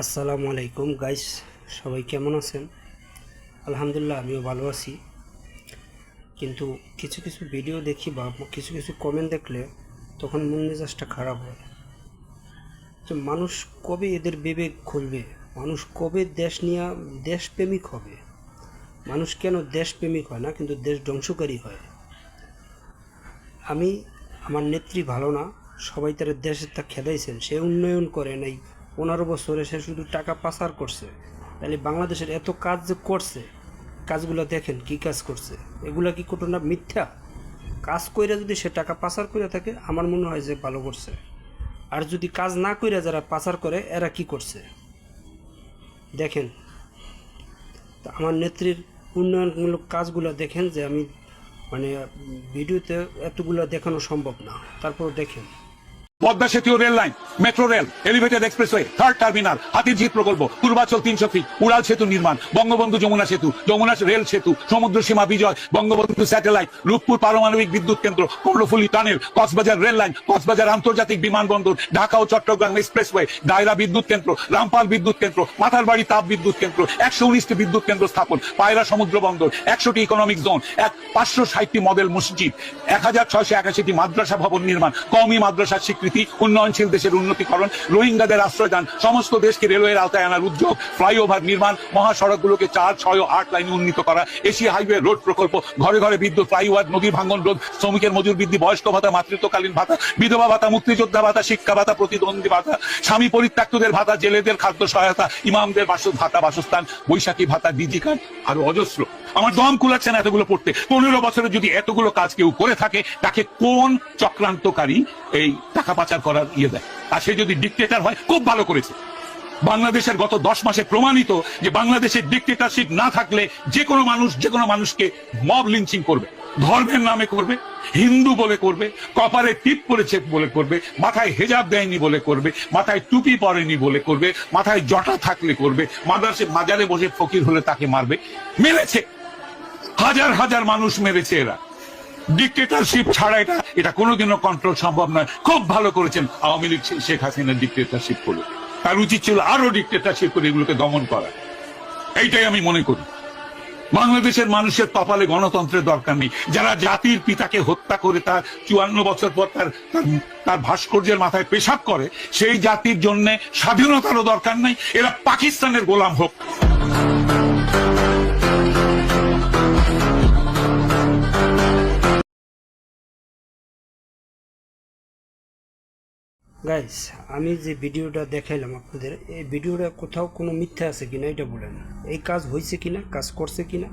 আসসালামু আলাইকুম গাইস সবাই কেমন আছেন? আলহামদুলিল্লাহ, আমিও ভালো আছি। কিন্তু কিছু কিছু ভিডিও দেখি বা কিছু কিছু কমেন্ট দেখলে তখন মন মেজাজটা খারাপ হয়। তো মানুষ কবে এদের বিবেক খুলবে? মানুষ কবে দেশ নিয়ে দেশপ্রেমিক হবে? মানুষ কেন দেশপ্রেমিক হয় না, কিন্তু দেশ ধ্বংসকারী হয়? আমি, আমার নেত্রী ভালো না, সবাই তার দেশের তা খেদাইছেন, সে উন্নয়ন করে নাই। পনেরো বছরে সে শুধু টাকা পাচার করছে। তাহলে বাংলাদেশের এত কাজ যে করছে, কাজগুলো দেখেন কি কাজ করছে। এগুলা কি কোনো না মিথ্যা? কাজ কইরা যদি সে টাকা পাচার করে থাকে, আমার মনে হয় যে ভালো করছে। আর যদি কাজ না কইরা যারা পাচার করে, এরা কি করছে? দেখেন আমার নেত্রীর উন্নয়নমূলক কাজগুলো দেখেন যে আমি মানে ভিডিওতে এতগুলো দেখানো সম্ভব না। তারপর দেখেন। পদ্মা সেতু rail line metro rail elevated expressway third terminal Hatirjheel প্রকল্প, পূর্বাচল তিনশো ফিট উড়াল সেতু নির্মাণ, বঙ্গবন্ধু যমুনা সেতু, যমুনা রেল সেতু, সমুদ্র সীমা বিজয়, বঙ্গবন্ধু স্যাটেলাইট রূপপুর পারমাণবিক বিদ্যুৎ কেন্দ্র Karnaphuli tunnel Cox's Bazar rail line Cox's Bazar আন্তর্জাতিক বিমানবন্দর, ঢাকা ও চট্টগ্রাম এক্সপ্রেসওয়ে দায়রা বিদ্যুৎ কেন্দ্র, রামপাল বিদ্যুৎ কেন্দ্র, মাথারবাড়ি তাপ বিদ্যুৎ কেন্দ্র, একশো উনিশটি বিদ্যুৎ কেন্দ্র স্থাপন, পায়রা সমুদ্র বন্দর, একশোটি ইকোনমিক জোন এক পাঁচশো ষাটটি মডেল মসজিদ, এক হাজার ছয়শো একাশিটি মাদ্রাসা ভবন নির্মাণ, কওমি মাদ্রাসার স্বীকৃতি উন্নয়নশীল দেশের উন্নতিকরণ, রোহিঙ্গাদের আশ্রয়দান সমস্ত দেশকে রেলওয়ের আওতায় আনার উদ্যোগ, ফ্লাইওভার নির্মাণ, মহাসড়কগুলোকে চার, ছয় ও আট লাইনে উন্নীত করা, এশিয়া হাইওয়ে রোড প্রকল্প, ঘরে ঘরে বিদ্যুৎ, ফ্লাইওভার, নদীর ভাঙ্গন রোধ, শ্রমিকের মজুর বৃদ্ধি, বয়স্ক ভাতা, মাতৃত্বকালীন ভাতা, বিধবা ভাতা, মুক্তিযোদ্ধা ভাতা, শিক্ষা ভাতা, প্রতিদ্বন্দ্বী ভাতা, স্বামী পরিত্যক্তদের ভাতা, জেলেদের খাদ্য সহায়তা, ইমামদের ভাতা বাসস্থান, বৈশাখী ভাতা, ডিজি কার্ড, আরও অজস্র। আমার দম কুলাচ্ছে না এতগুলো পড়তে। পনেরো বছরে যদি এতগুলো কাজ কেউ করে থাকে, তাকে কোন চক্রান্তকারী এই টাকা পাচার করার ইয়ে দেয়? আর সে যদি ডিকটেটার হয়, খুব ভালো করেছে। বাংলাদেশের গত দশ মাসে প্রমাণিত যে বাংলাদেশের ডিকটেটারশিপ না থাকলে যে কোনো মানুষ, যে কোনো মানুষকে মব লিঞ্চিং করবে। ধর্মের নামে করবে, হিন্দু বলে করবে, কপালে টিপ পরেছে বলে করবে, মাথায় হেজাব দেয়নি বলে করবে, মাথায় টুপি পরেনি বলে করবে, মাথায় জটা থাকলে করবে মাদাসে মাজারে বসে ফকির হলে তাকে মারবে। মেরেছে। হাজার হাজার মানুষ মেরেছে এরা। ডিকটেটারশিপ ছাড়া এটা এটা কোনোদিনও কন্ট্রোল সম্ভব নয়। খুব ভালো করেছেন আওয়ামী লীগ শেখ হাসিনার ডিকটেটারশিপ করে তার উচিত ছিল আরও ডিকটেটারশিপ করে এগুলোকে দমন করা। এইটাই আমি মনে করি। বাংলাদেশের মানুষের কপালে গণতন্ত্রের দরকার নেই। যারা জাতির পিতাকে হত্যা করে তার চুয়ান্ন বছর পর তার- তার ভাস্কর্যের মাথায় পেশাব করে, সেই জাতির জন্য স্বাধীনতারও দরকার নেই। এরা পাকিস্তানের গোলাম হোক। গাইস আমি যে ভিডিওটা দেখাইলাম আপনাদের, এই ভিডিওটা কোথাও কোনো মিথ্যা আছে কিনা এটা বলেন। এই কাজ হয়েছে কিনা, কাজ করছে কিনা?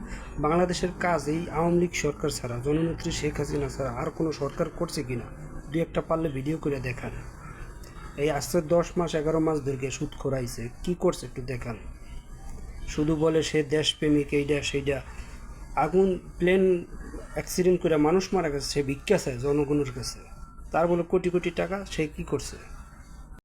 বাংলাদেশের কাজ এই আওয়ামী লীগ সরকার ছাড়া, জননেত্রী শেখ হাসিনা ছাড়া আর কোনো সরকার করছে কিনা, দুই একটা পারলে ভিডিও করে দেখান। এই আজকে দশ মাস, এগারো মাস ধরে সুদ খোরাইছে, কি করছে একটু দেখান। শুধু বলে সে দেশপ্রেমিক এইটা সেইটা আগুন প্লেন অ্যাক্সিডেন্ট করে মানুষ মারা গেছে, সে ভিক্ষা চায় জনগণের কাছে। তার বলে কোটি কোটি টাকা সে কি করছে?